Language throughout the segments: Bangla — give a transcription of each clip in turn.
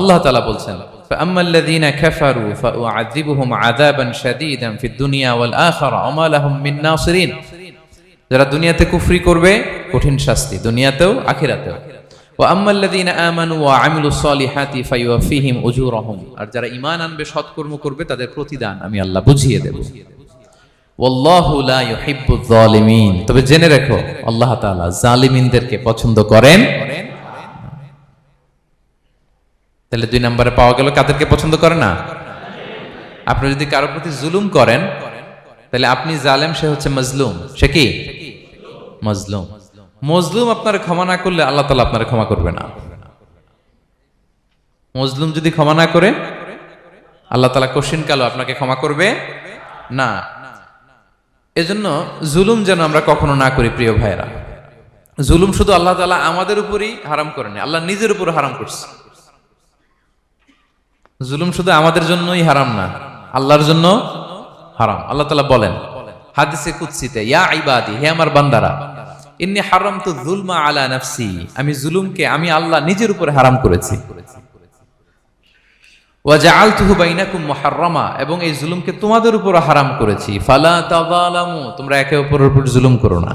আল্লাহ তালা বলছেন فأما الذين كفروا فأعذبهم عذابا شديدا في الدنيا والآخرة وما لهم من ناصرين যারা দুনিয়াতে কুফরি করবে কঠিন শাস্তি দুনিয়াতেও আখিরাতেও وأما الذين آمنوا وعملوا الصالحات فيوفيهم أجورهم আর যারা ঈমান আনবে সৎকর্ম করবে তাদের প্রতিদান আমি আল্লাহ বুঝিয়ে দেব ওয়াল্লাহু লা ইউহিব্বুয যালিমিন তবে জেনে রাখো আল্লাহ তাআলা জালিমিনদেরকে পছন্দ করেন তাহলে দুই নম্বরে পাওয়া গেল কাদেরকে পছন্দ করে না? আপনি যদি কারও প্রতি জুলুম করেন, তাহলে আপনি জালেম, সে হচ্ছে মজলুম। সে কি? মজলুম। মজলুম আপনার ক্ষমা না করলে আল্লাহ তাআলা আপনার ক্ষমা করবে না। মজলুম যদি ক্ষমা না করে, আল্লাহ তালা কশিন কালো আপনাকে ক্ষমা করবে না। এজন্য জুলুম যেন আমরা কখনো না করি, প্রিয় ভাইরা জুলুম শুধু আল্লাহ তালা আমাদের উপরই হারাম করেনি, আল্লাহ নিজের উপর হারাম করছে। জুলুম শুধু আমাদের জন্যই হারাম না, আল্লাহর জন্য হারাম। আল্লাহ তালা বলেন, হাদিসে কুদসিতে, ইয়া ইবাদি, হে আমার বান্দারা, ইন্নি হারামতু যুলমা আলা নাফসি, আমি জুলুমকে আমি আল্লাহ নিজের উপরে হারাম করেছি। ওয়াজআলতুহু বাইনাকুম মুহাররামা, এবং এই জুলুমকে তোমাদের উপর হারাম করেছি। ফালা তাযালামু, তোমরা একে অপরের উপর জুলুম করো না।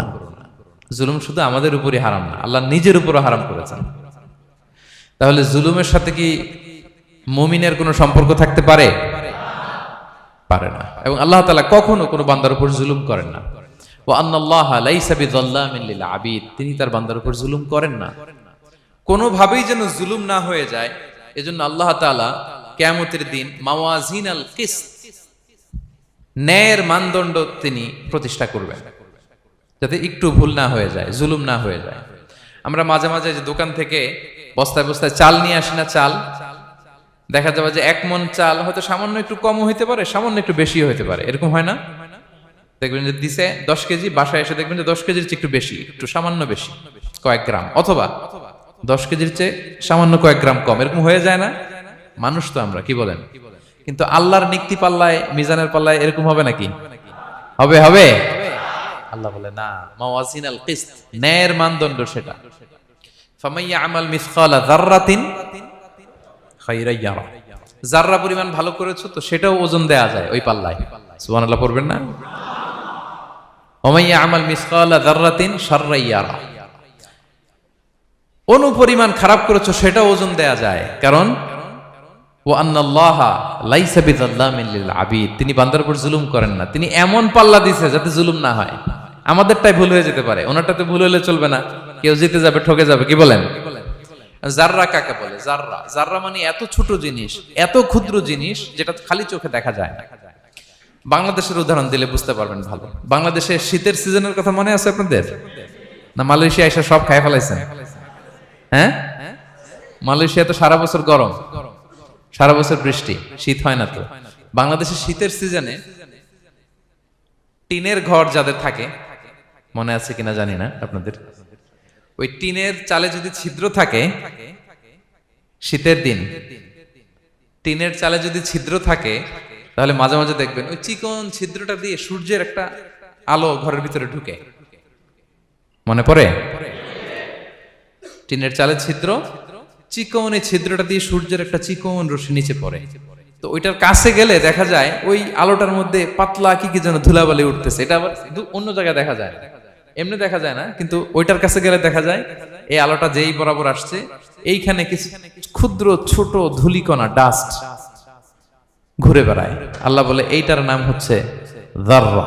জুলুম শুধু আমাদের উপরই হারাম না, আল্লাহ নিজের উপরও হারাম করেছেন। তাহলে জুলুমের সাথে কি মুমিনের কোনো সম্পর্ক থাকতে পারে? পারে না। এবং আল্লাহ তাআলা কখনো কোনো বান্দার উপর জুলুম করেন না। ও আন্নাল্লাহ তিনি তার বান্দার উপর জুলুম করেন না। কোনোভাবেই যেন জুলুম না হয়ে যায়, এজন্য আল্লাহ তাআলা কিয়ামতের দিন মাওয়াজিন আল কিসত, ন্যায়ের মানদণ্ড তিনি প্রতিষ্ঠা করবেন। যাতে একটু ভুল না হয়ে যায়, জুলুম না হয়ে যায়। আমরা মাঝে মাঝে যে দোকান থেকে বস্তায় বস্তায় চাল নিয়ে আসি না চাল? দেখা যাবে যে এক মন চাল হয়তো সামান্য একটু কম হইতে পারে, সামান্য একটু বেশি হইতে পারে। এরকম হয় না? দেখবেন যে দিছে দশ কেজি, বাসায় এসে দেখবেন যে দশ কেজির চেয়ে একটু বেশি, একটু সামান্য বেশি, কয়েক গ্রাম। অথবা দশ কেজির চেয়ে সামান্য কয়েক গ্রাম কম, এরকম হয়ে যায় না? মানুষ তো আমরা, কি বলেন? কিন্তু আল্লাহর নিক্তি পাল্লায়, মিজানের পাল্লায় এরকম হবে নাকি? হবে হবে। আল্লাহ বলে, না, মাওয়াজিন আল ন্যায়ের মানদণ্ড সেটা। ফামাইয়া আমাল মিসকালা যাররাতিন যাররা পরিমাণ ভালো করেছ তো সেটাও ওজন দেয়া যায় ওই পাল্লায়। সুবহানাল্লাহ পড়বেন না? ওমাইয়া আমাল মিসকালা ইয়ারা। অনুপরিমাণ খারাপ করেছ ওজন দেয়া যায়। কারণ ও তিনি বান্দার উপর জুলুম করেন না। তিনি এমন পাল্লা দিছে যাতে জুলুম না হয়। আমাদেরটাই ভুল হয়ে যেতে পারে। ওনারটাতে ভুল হলে চলবে না। কেউ জিতে যাবে, ঠকে যাবে, কি বলেন? জাররা কাকে বলে? জাররা জাররা মানে এত ছোট জিনিস, এত ক্ষুদ্র জিনিস যেটা খালি চোখে দেখা যায় না। বাংলাদেশের উদাহরণ দিলে বুঝতে পারবেন ভালো। বাংলাদেশে শীতের সিজনের কথা মনে আছে আপনাদের? না, মালয়েশিয়া এসে সব খাই ফেলাইছেন? হ্যাঁ? মালয়েশিয়া তো সারা বছর গরম। সারা বছর বৃষ্টি। শীত হয় না তো। বাংলাদেশের শীতের সিজনে টিনের ঘর যাদের থাকে, মনে আছে কিনা জানি না আপনাদের? ওই টিনের চালে যদি ছিদ্র থাকে, শীতের দিন, টিনের চালে যদি ছিদ্র থাকে, তাহলে মাঝে মাঝে দেখবেন ওই চিকন ছিদ্রটা দিয়ে সূর্যের একটা আলো ঘরের ভিতরে ঢুকে। মনে পড়ে? টিনের চালে ছিদ্র, চিকন এই ছিদ্রটা দিয়ে সূর্যের একটা চিকন রশ্মি নিচে পড়ে। তো ওইটার কাছে গেলে দেখা যায় ওই আলোটার মধ্যে পাতলা কি কি যেন ধুলাবালি উঠতেছে। এটা আবার অন্য জায়গায় দেখা যায়। এমনি দেখা যায় না, কিন্তু ওইটার কাছে গেলে দেখা যায়, এই আলোটা যেই বরাবর আসছে, এইখানে কিছু ক্ষুদ্র, ছোট ধুলিকণা ডাস্ট ঘুরে বেড়ায়। আল্লাহ বলে, এইটার নাম হচ্ছে যাররা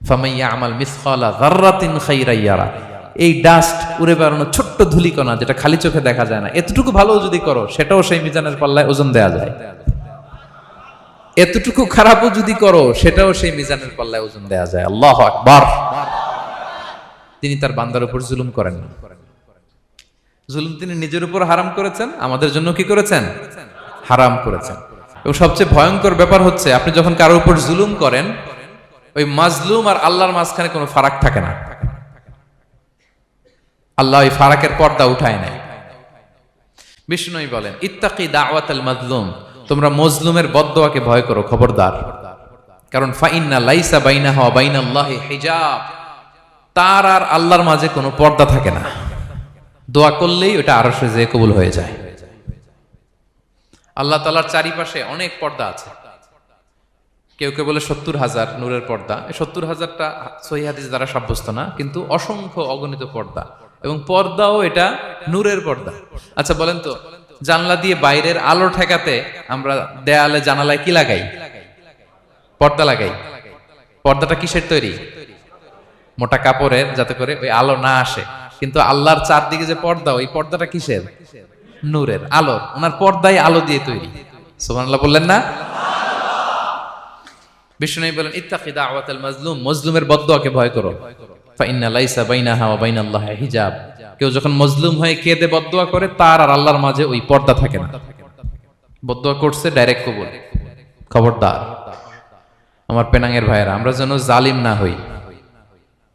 ফামাইয়া আমাল মিসকালা যাররাতিন খাইরা ইয়ারা। এই ডাস্ট উড়ে বেড়ানো ছোট্ট ধুলিকণা, যেটা খালি চোখে দেখা যায় না, এতটুকু ভালো যদি করো, সেটাও সেই মিজানের পাল্লায় ওজন দেয়া যায়। এতটুকু খারাপও যদি করো, সেটাও সেই মিজানের পাল্লায় ওজন দেয়া যায়। আল্লাহ আকবার। তিনি তার বান্দার উপর জুলুম করেন না। জুলুম তিনি নিজের উপর হারাম করেছেন, আমাদের জন্য কি করেছেন? হারাম করেছেন। এবং সবচেয়ে ভয়ঙ্কর ব্যাপার হচ্ছে, আপনি যখন কারোর উপর জুলুম করেন, ওই মাজলুম আর আল্লাহর মাঝখানে কোনো ফারাক থাকে না। আল্লাহ ওই ফারাকের পর্দা উঠায় নাই। বিষ্ণুই বলেন, ইত্তাকি দাওয়াত মাজলুম, তোমরা মজলুমের বদদোয়াকে ভয় করো, খবরদার। কারণ ফাইন্না লাইসা বাইনা হওয়া বাইনা আল্লাহ হিজাব। তার আর আল্লাহর মাঝে কোনো পর্দা থাকে না। দোয়া করলেই ওটা আরও যে কবুল হয়ে যায়। আল্লাহ তালার চারিপাশে অনেক পর্দা আছে। কেউ কেউ বলে সত্তর হাজার নূরের পর্দা। সত্তর হাজারটা সহি দ্বারা সাব্যস্ত না, কিন্তু অসংখ্য অগণিত পর্দা। এবং পর্দাও এটা নূরের পর্দা। আচ্ছা বলেন তো, জানলা দিয়ে বাইরের আলো ঠেকাতে আমরা দেয়ালে জানালায় কি লাগাই? পর্দা লাগাই। পর্দাটা কিসের তৈরি? মোটা কাপড়ের যাতে করে ওই আলো না আসে। কিন্তু আল্লাহর চারদিকে যে পর্দা, ওই পর্দাটা কিসের? নূরের আলো। ওনার পর্দাই আলো দিয়ে তৈরি। সুবহানাল্লাহ বললেন না? মজলুমের ভয় করো। কেউ যখন মজলুম হয়ে করে, তার আর মাঝে ওই পর্দা থাকে করছে ডাইরেক্ট আমার পেনাঙ্গের ভাইয়েরা, আমরা যেন জালিম না হই।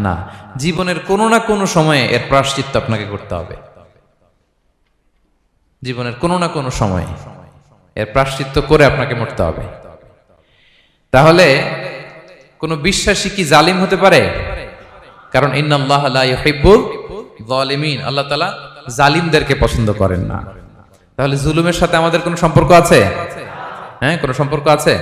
না, জীবনের কোনো না কোনো সময়ে এর প্রাশ্চিত্য আপনাকে করতে হবে। জীবনের কোনো না কোনো সময়ে এর প্রাশ্চিত্য করে আপনাকে মরতে হবে। তাহলে কোন বিশ্বাসী কি জালিম হতে পারে? কারণ আল্লাহ তাআলা জালিমদেরকে পছন্দ করেন না। তাহলে জুলুমের সাথে আমাদের কোনো সম্পর্ক আছে? হ্যাঁ কোনো সম্পর্ক আছে?